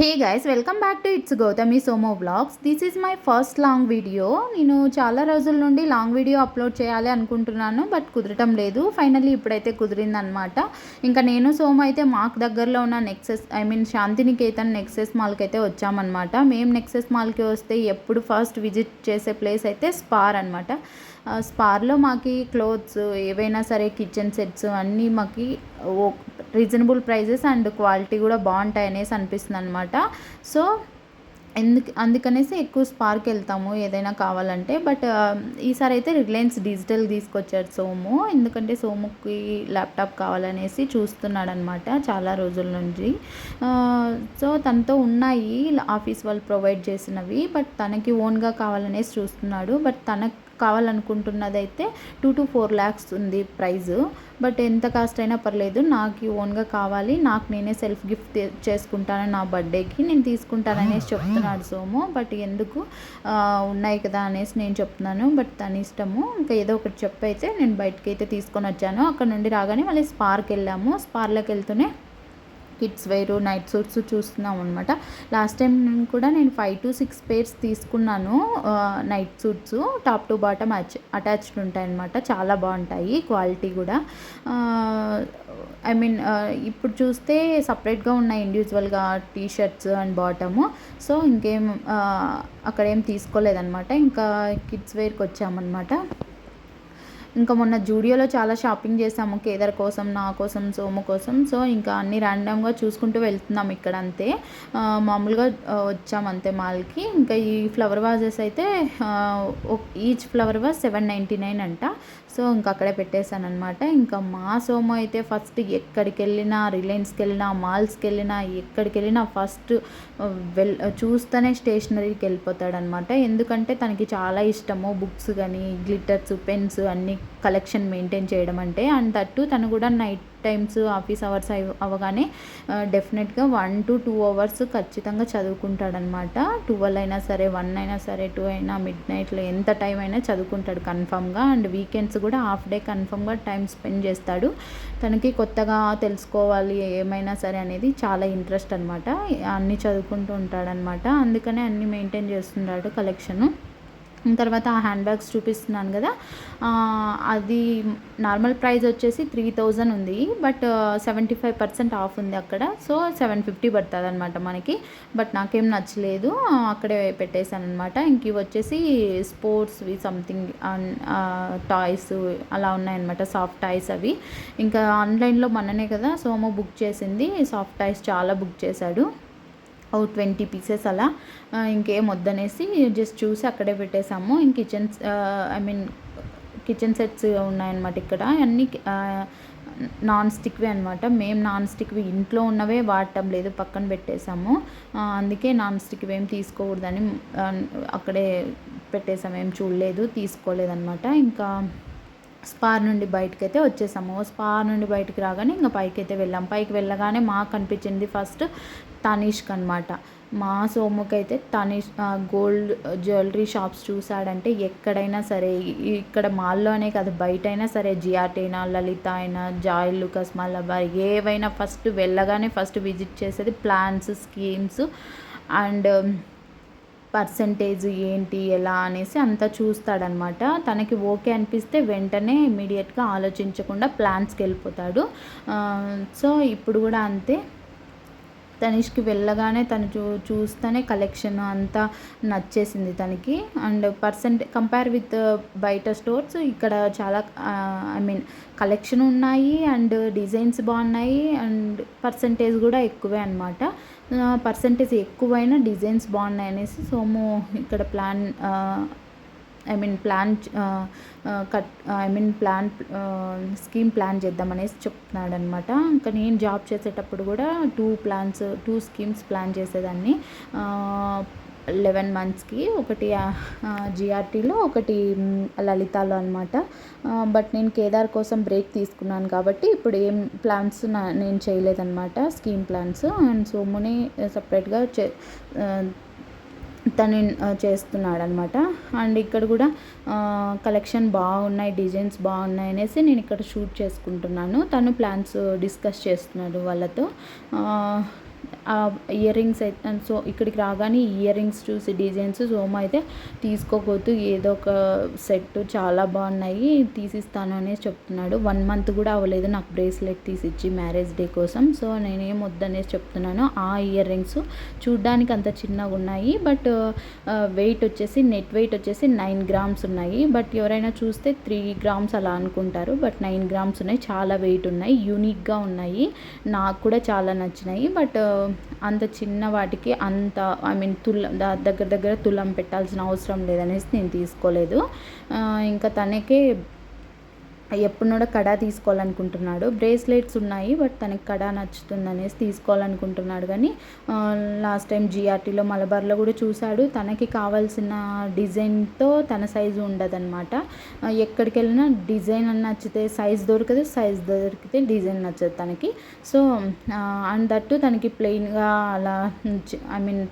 Hey guys welcome back to it's Gautami Somo vlogs this is my first long video నేను చాలా రోజుల నుండి long video upload చేయాలి అనుకుంటున్నాను బట్ కుదరటం లేదు. ఫైనల్లీ ఇప్పుడైతే కుదిరిందనమాట ఇంకా నేను సోమ అయితే మాకు దగ్గరలో ఉన్న Nexus I mean Shantiniketan Nexus మాల్కి అయితే వచ్చామన్నమాట. మేము నెక్సెస్ మాల్కి వస్తే ఎప్పుడు ఫస్ట్ విజిట్ చేసే ప్లేస్ అయితే స్పార్ అనమాట స్పార్లో మాకు క్లోత్స్ ఏవైనా సరే కిచెన్ సెట్స్ అన్నీ మాకు రీజనబుల్ ప్రైజెస్ అండ్ క్వాలిటీ కూడా బాగుంటాయి అనేసి అనిపిస్తుంది అనమాట సో ఎందుకు అందుకనేసి ఎక్కువ స్పార్క్ వెళ్తాము ఏదైనా కావాలంటే. బట్ ఈసారి అయితే రిలయన్స్ డిజిటల్ తీసుకొచ్చాడు సోము. ఎందుకంటే సోముకి ల్యాప్టాప్ కావాలనేసి చూస్తున్నాడు అనమాట చాలా రోజుల నుంచి. సో తనతో ఉన్నాయి ఆఫీస్ వాళ్ళు ప్రొవైడ్ చేసినవి. బట్ తనకి ఓన్గా కావాలనేసి చూస్తున్నాడు. బట్ తనకు కావాలనుకుంటున్నది అయితే టూ టు ఫోర్ ల్యాక్స్ ఉంది ప్రైజ్. బట్ ఎంత కాస్ట్ అయినా పర్లేదు నాకు ఓన్గా కావాలి. నాకు నేనే సెల్ఫ్ గిఫ్ట్ చేసుకుంటాను నా బర్త్డేకి. నేను తీసుకుంటాననేసి చెప్తున్నాడు సోము. బట్ ఎందుకు ఉన్నాయి కదా అనేసి నేను చెప్తున్నాను. బట్ తన ఇష్టము. ఇంకా ఏదో ఒకటి చెప్పైతే నేను బయటకి అయితే తీసుకొని వచ్చాను. అక్కడ నుండి రాగానే మళ్ళీ స్పార్క్ వెళ్ళాము. స్పార్లోకి వెళ్తూనే కిడ్స్ వేరు నైట్ సూట్స్ చూస్తున్నాం అనమాట లాస్ట్ టైం కూడా నేను ఫైవ్ టు సిక్స్ పేర్స్ తీసుకున్నాను night suits. Top to bottom అచ్ attached ఉంటాయన్నమాట చాలా బాగుంటాయి క్వాలిటీ కూడా. ఐ మీన్ ఇప్పుడు చూస్తే సపరేట్గా ఉన్నాయి ఇండివిజువల్గా T shirts and bottom. So ఇంకేం అక్కడ ఏం తీసుకోలేదనమాట ఇంకా కిడ్స్ వేర్కి వచ్చామన్నమాట. ఇంకా మొన్న జూడియోలో చాలా షాపింగ్ చేసాము కేదర్ కోసం నా కోసం సోము కోసం. సో ఇంకా అన్ని ర్యాండమ్గా చూసుకుంటూ వెళ్తున్నాం ఇక్కడ అంతే. మామూలుగా వచ్చాం అంతే మాల్కి. ఇంకా ఈ ఫ్లవర్ వాజెస్ అయితే each flower vase seven ninety nine అంట. సో ఇంకా అక్కడే పెట్టేశాను అనమాట ఇంకా మా సోము అయితే ఫస్ట్ ఎక్కడికి వెళ్ళినా రిలయన్స్కి వెళ్ళినా మాల్స్కి వెళ్ళినా ఎక్కడికి వెళ్ళినా ఫస్ట్ వెల్ చూస్తేనే స్టేషనరీకి వెళ్ళిపోతాడనమాట ఎందుకంటే తనకి చాలా ఇష్టము. బుక్స్ కానీ గ్లిటర్స్ పెన్స్ అన్నీ కలెక్షన్ మెయింటైన్ చేయడం అంటే అండ్ తట్టు తను కూడా నైట్ టైమ్స్ ఆఫీస్ అవర్స్ అవ్వగానే డెఫినెట్గా వన్ టు టూ అవర్స్ ఖచ్చితంగా చదువుకుంటాడనమాట ట్వెల్వ్ అయినా సరే వన్ అయినా సరే టూ అయినా మిడ్ నైట్లో ఎంత టైం అయినా చదువుకుంటాడు కన్ఫామ్గా అండ్ వీకెండ్స్ కూడా హాఫ్ డే కన్ఫామ్గా టైం స్పెండ్ చేస్తాడు. తనకి కొత్తగా తెలుసుకోవాలి ఏమైనా సరే అనేది చాలా ఇంట్రెస్ట్ అనమాట అన్నీ చదువుకుంటూ ఉంటాడనమాట అందుకనే అన్నీ మెయింటైన్ చేస్తున్నాడు కలెక్షను తర్వాత ఆ హ్యాండ్ బ్యాగ్స్ చూపిస్తున్నాను కదా అది నార్మల్ ప్రైస్ వచ్చేసి త్రీ థౌజండ్ ఉంది but seventy five percent off ఉంది అక్కడ సో సెవెన్ ఫిఫ్టీ పడుతుంది అనమాట మనకి బట్ నాకేం నచ్చలేదు అక్కడే పెట్టేశాను అనమాట ఇంక ఇవి వచ్చేసి స్పోర్ట్స్వి సంథింగ్ టాయ్స్ అలా ఉన్నాయన్నమాట సాఫ్ట్ టాయ్స్ అవి ఇంకా ఆన్లైన్లో మననే కదా సోమో బుక్ చేసింది సాఫ్ట్ టాయ్స్ చాలా బుక్ చేశాడు ఓ ట్వంటీ పీసెస్ అలా. ఇంకేం వద్దనేసి జస్ట్ చూసి అక్కడే పెట్టేసాము ఇంక kitchen I mean kitchen sets ఉన్నాయన్నమాట ఇక్కడ. అన్నీ నాన్ స్టిక్వి అనమాట మేము నాన్ స్టిక్వి ఇంట్లో ఉన్నవే వాడటం లేదు పక్కన పెట్టేసాము అందుకే నాన్ స్టిక్వి ఏం తీసుకోకూడదని అక్కడే పెట్టేసాము ఏం చూడలేదు తీసుకోలేదన్నమాట. ఇంకా స్పార్ నుండి బయటకు అయితే వచ్చేసాము స్పార్ నుండి బయటకు రాగానే ఇంకా పైకి అయితే వెళ్ళాం. పైకి వెళ్ళగానే మాకు అనిపించింది ఫస్ట్ తనిష్క్ అనమాట మా సోముకైతే తనిష్ గోల్డ్ జ్యువెలరీ షాప్స్ చూసాడంటే ఎక్కడైనా సరే ఇక్కడ మాల్లోనే కాదు బయట అయినా సరే జిఆర్టీ అయినా లలిత అయినా జాయ్ లుకస్ మల్లబార్ ఏవైనా ఫస్ట్ వెళ్ళగానే ఫస్ట్ విజిట్ చేసేది ప్లాన్స్ స్కీమ్స్ అండ్ పర్సంటేజ్ ఏంటి ఎలా అనేసి అంతా చూస్తాడనమాట తనకి ఓకే అనిపిస్తే వెంటనే ఇమీడియట్గా ఆలోచించకుండా ప్లాన్స్కి వెళ్ళిపోతాడు. సో ఇప్పుడు కూడా అంతే. తనిష్కి వెళ్ళగానే తను చూ చూస్తేనే కలెక్షన్ అంతా నచ్చేసింది తనకి. అండ్ పర్సెంట్ కంపేర్ విత్ బయట స్టోర్స్ ఇక్కడ చాలా ఐ మీన్ కలెక్షన్ ఉన్నాయి అండ్ డిజైన్స్ బాగున్నాయి అండ్ పర్సంటేజ్ కూడా ఎక్కువే అనమాట పర్సంటేజ్ ఎక్కువైనా డిజైన్స్ బాగున్నాయి అనేసి సోము ఇక్కడ plan I mean plan cut I mean plan scheme plan చేద్దామనేసి చెప్తున్నాడు అనమాట ఇంకా నేను జాబ్ చేసేటప్పుడు కూడా two plans two schemes plan చేసేదాన్ని. లెవెన్ మంత్స్కి ఒకటి జిఆర్టీలో ఒకటి లలితాలో అనమాట. బట్ నేను కేదార్ కోసం బ్రేక్ తీసుకున్నాను కాబట్టి ఇప్పుడు ఏం ప్లాన్స్ నా నేను చేయలేదన్నమాట స్కీమ్ ప్లాన్స్. అండ్ సోముని సపరేట్గా చే తను చేస్తున్నాడు అనమాట అండ్ ఇక్కడ కూడా కలెక్షన్ బాగున్నాయి డిజైన్స్ బాగున్నాయి అనేసి నేను ఇక్కడ షూట్ చేసుకుంటున్నాను. తను ప్లాన్స్ డిస్కస్ చేస్తున్నాడు వాళ్ళతో. ఇయర్ రింగ్స్ అయితే సో ఇక్కడికి రాగానే ఇయర్ రింగ్స్ చూసి డిజైన్స్ సోమ అయితే తీసుకోకపోతూ ఏదో ఒక సెట్ చాలా బాగున్నాయి తీసిస్తాను అనేసి చెప్తున్నాడు. వన్ మంత్ కూడా అవ్వలేదు నాకు బ్రేస్లెట్ తీసిచ్చి మ్యారేజ్ డే కోసం. సో నేనేం వద్దనేసి చెప్తున్నాను. ఆ ఇయర్ రింగ్స్ చూడ్డానికి అంత చిన్నగా ఉన్నాయి బట్ వెయిట్ వచ్చేసి నెట్ వెయిట్ వచ్చేసి నైన్ గ్రామ్స్ ఉన్నాయి. బట్ ఎవరైనా చూస్తే త్రీ గ్రామ్స్ అలా అనుకుంటారు బట్ నైన్ గ్రామ్స్ ఉన్నాయి. చాలా వెయిట్ ఉన్నాయి యూనిక్గా ఉన్నాయి. నాకు కూడా చాలా నచ్చినాయి బట్ అంత చిన్న వాటికి అంత ఐ మీన్ తులం దగ్గర దగ్గర తులం పెట్టాల్సిన అవసరం లేదనేసి నేను తీసుకోలేదు. ఇంకా తనకే ఎప్పుడు కూడా కడా తీసుకోవాలనుకుంటున్నాడు. బ్రేస్లెట్స్ ఉన్నాయి బట్ తనకి కడా నచ్చుతుంది అనేసి తీసుకోవాలనుకుంటున్నాడు. కానీ లాస్ట్ టైం జిఆర్టీలో మలబార్లో కూడా చూశాడు. తనకి కావాల్సిన డిజైన్తో తన సైజు ఉండదన్నమాట. ఎక్కడికి వెళ్ళినా డిజైన్ అని నచ్చితే సైజ్ దొరకదు సైజ్ దొరికితే డిజైన్ నచ్చదు తనకి. సో అండ్ దట్టు తనకి ప్లెయిన్గా అలా ఐ మీన్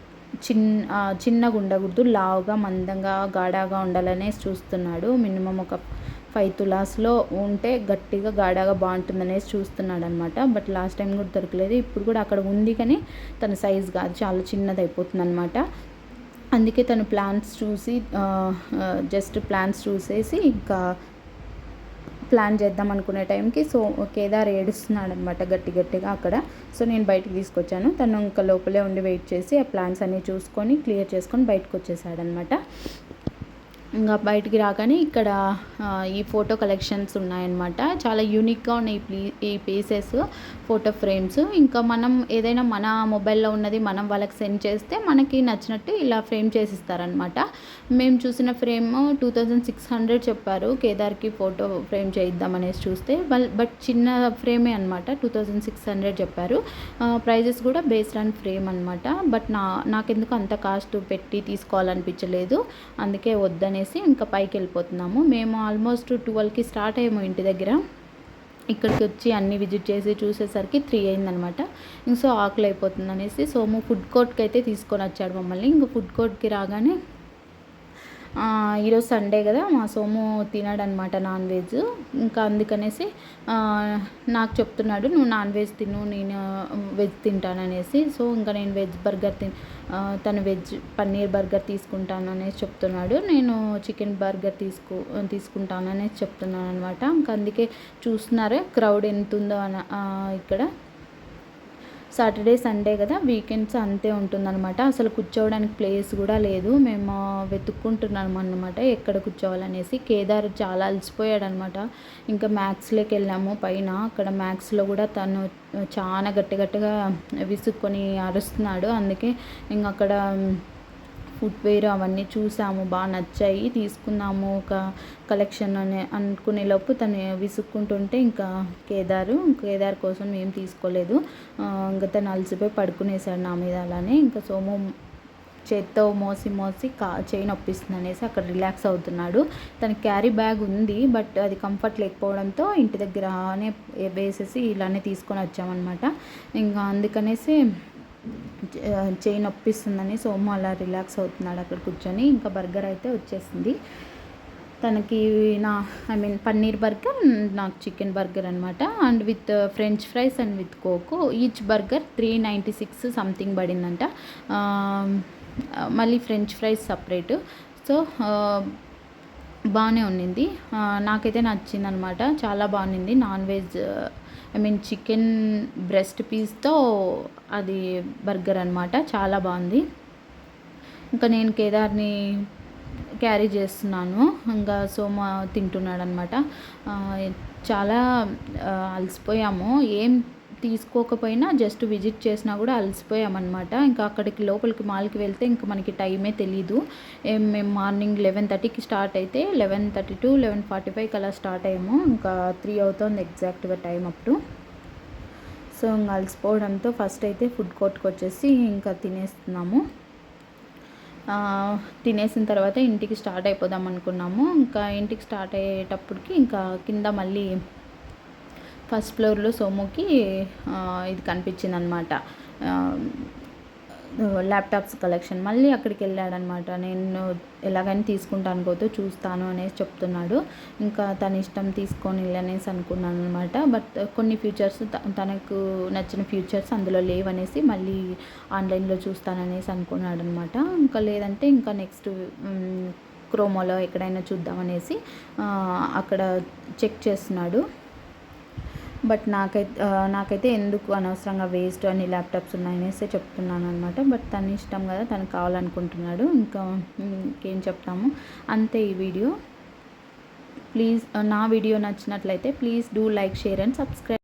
చిన్న చిన్నగా ఉండకూడదు. లావుగా మందంగా గాఢాగా ఉండాలనేసి చూస్తున్నాడు. మినిమం ఒక ఫైవ్ తులాస్లో ఉంటే గట్టిగా గాఢగా బాగుంటుందనేసి చూస్తున్నాడు అనమాట బట్ లాస్ట్ టైం కూడా దొరకలేదు. ఇప్పుడు కూడా అక్కడ ఉంది కానీ తన సైజ్ కాదు. చాలా చిన్నది అయిపోతుంది అనమాట అందుకే తను ప్లాన్స్ చూసి జస్ట్ ప్లాన్స్ చూసేసి ఇంకా ప్లాన్ చేద్దాం అనుకునే టైంకి సో కేదార్ ఏడుస్తున్నాడు అనమాట గట్టి గట్టిగా అక్కడ. సో నేను బయటకు తీసుకొచ్చాను. తను ఇంకా లోపలే ఉండి వెయిట్ చేసి ఆ ప్లాన్స్ అన్నీ చూసుకొని క్లియర్ చేసుకొని బయటకు వచ్చేసాడనమాట ఇంకా బయటికి రాగానే ఇక్కడ ఈ ఫోటో కలెక్షన్స్ ఉన్నాయన్నమాట. చాలా యూనిక్గా ఉన్నాయి ప్లీ ఈ పీసెస్ ఫోటో ఫ్రేమ్స్. ఇంకా మనం ఏదైనా మన మొబైల్లో ఉన్నది మనం వాళ్ళకి సెండ్ చేస్తే మనకి నచ్చినట్టు ఇలా ఫ్రేమ్ చేసిస్తారనమాట మేము చూసిన frame two thousand six hundred చెప్పారు. కేదార్కి ఫోటో ఫ్రేమ్ చేయిద్దాం అనేసి చూస్తే బట్ చిన్న ఫ్రేమే అనమాట టూ థౌజండ్ సిక్స్ హండ్రెడ్ చెప్పారు. ప్రైజెస్ కూడా బేస్డ్ ఆన్ ఫ్రేమ్ అనమాట బట్ నా నాకెందుకు అంత కాస్ట్ పెట్టి తీసుకోవాలనిపించలేదు. అందుకే వద్దని అనేసి ఇంకా పైకి వెళ్ళిపోతున్నాము. మేము ఆల్మోస్ట్ ట్వెల్వ్కి స్టార్ట్ అయ్యాము ఇంటి దగ్గర. ఇక్కడికి వచ్చి అన్ని విజిట్ చేసి చూసేసరికి త్రీ అయిందనమాట. ఇంక సో ఆకలి అయిపోతుంది అనేసి సోము ఫుడ్ కోర్ట్కి అయితే తీసుకొని వచ్చాడు మమ్మల్ని. ఇంక ఫుడ్ కోర్ట్కి రాగానే ఈరోజు సండే కదా మా సోము తినాడనమాట నాన్ వెజ్. ఇంకా అందుకనేసి నాకు చెప్తున్నాడు నువ్వు నాన్ వెజ్ తిను నేను వెజ్ తింటాననేసి. సో ఇంకా నేను వెజ్ బర్గర్ తిన్ తను వెజ్ పన్నీర్ బర్గర్ తీసుకుంటాను అనేసి చెప్తున్నాడు. నేను చికెన్ బర్గర్ తీసుకు తీసుకుంటాను అనేసి చెప్తున్నాను అనమాట ఇంకా అందుకే చూస్తున్నారే క్రౌడ్ ఎంత ఉందో అని ఇక్కడ. సాటర్డే సండే కదా వీకెండ్స్ అంతే ఉంటుందన్నమాట. అసలు కూర్చోవడానికి ప్లేస్ కూడా లేదు. మేము వెతుక్కుంటున్నాం అనమాట ఎక్కడ కూర్చోవాలనేసి. కేదార్ చాలా అలసిపోయాడనమాట ఇంకా మ్యాథ్స్లోకి వెళ్ళాము పైన. అక్కడ మ్యాథ్స్లో కూడా తను చాలా గట్టి గట్టిగా విసుక్కొని అరుస్తున్నాడు. అందుకే ఇంక అక్కడ ఫుట్వేర్ అవన్నీ చూసాము బాగా నచ్చాయి. తీసుకుందాము ఒక కలెక్షన్ అనే అనుకునే లోపు తను విసుక్కుంటుంటే ఇంకా కేదారు కేదార్ కోసం ఏం తీసుకోలేదు. ఇంకా తను అలసిపోయి పడుకునేసాడు నా మీద అలానే. ఇంకా సోము చేత్తో మోసి మోసి కా చేయి నొప్పిస్తుంది అనేసి అక్కడ రిలాక్స్ అవుతున్నాడు. తన క్యారీ బ్యాగ్ ఉంది బట్ అది కంఫర్ట్ లేకపోవడంతో ఇంటి దగ్గరనే వేసేసి ఇలానే తీసుకొని వచ్చామన్నమాట. ఇంకా అందుకనేసి చేయి నొప్పిస్తుందని సోము అలా రిలాక్స్ అవుతున్నాడు అక్కడ కూర్చొని. ఇంకా బర్గర్ అయితే వచ్చేసింది. తనకి నా ఐ మీన్ పన్నీర్ బర్గర్ నాకు చికెన్ బర్గర్ అనమాట and with French fries and with coke. Each burger three ninety six something పడిందంట. మళ్ళీ ఫ్రెంచ్ ఫ్రైస్ సపరేట్. సో బాగానే ఉండింది నాకైతే నచ్చిందనమాట చాలా బాగుంది. Non veg I mean chicken breast పీస్తో అది బర్గర్ అనమాట చాలా బాగుంది. ఇంకా నేను కేదార్ని క్యారీ చేస్తున్నాను. ఇంకా సోమ తింటున్నాడు అనమాట చాలా అలసిపోయాము. ఏం తీసుకోకపోయినా జస్ట్ విజిట్ చేసినా కూడా అలసిపోయామన్నమాట. ఇంకా అక్కడికి లోపలికి మాల్కి వెళ్తే ఇంకా మనకి టైమే తెలీదు. మేము మార్నింగ్ లెవెన్ థర్టీకి స్టార్ట్ అయితే eleven thirty to eleven forty ఫైవ్కి అలా స్టార్ట్ అయ్యాము. ఇంకా త్రీ అవుతుంది ఎగ్జాక్ట్గా టైం అప్పుడు. సో ఇంకా అలసిపోవడంతో ఫస్ట్ అయితే ఫుడ్ కోర్ట్కి వచ్చేసి ఇంకా తినేస్తున్నాము. తినేసిన తర్వాత ఇంటికి స్టార్ట్ అయిపోదాం అనుకున్నాము. ఇంకా ఇంటికి స్టార్ట్ అయ్యేటప్పటికి ఇంకా కింద మళ్ళీ ఫస్ట్ ఫ్లోర్లో సోముకి ఇది కనిపించింది అనమాట ల్యాప్టాప్స్ కలెక్షన్. మళ్ళీ అక్కడికి వెళ్ళాడనమాట నేను ఎలాగైనా తీసుకుంటాను పోతే చూస్తాను అనేసి చెప్తున్నాడు. ఇంకా తన ఇష్టం తీసుకొని వెళ్ళనేసి అనుకున్నాను అనమాట బట్ కొన్ని ఫ్యూచర్స్ తనకు నచ్చిన ఫ్యూచర్స్ అందులో లేవనేసి మళ్ళీ ఆన్లైన్లో చూస్తాననేసి అనుకున్నాడు అనమాట ఇంకా లేదంటే ఇంకా నెక్స్ట్ క్రోమోలో ఎక్కడైనా చూద్దామనేసి అక్కడ చెక్ చేస్తున్నాడు. బట్ నాకైతే నాకైతే ఎందుకు అనవసరంగా వేస్ట్ అని ల్యాప్టాప్స్ ఉన్నాయనేసి చెప్తున్నాను అనమాట బట్ తను ఇష్టం కదా తను కావాలనుకుంటున్నాడు. ఇంకా ఇంకేం చెప్తాము? అంతే ఈ వీడియో. ప్లీజ్ నా వీడియో నచ్చినట్లయితే please do like share and subscribe.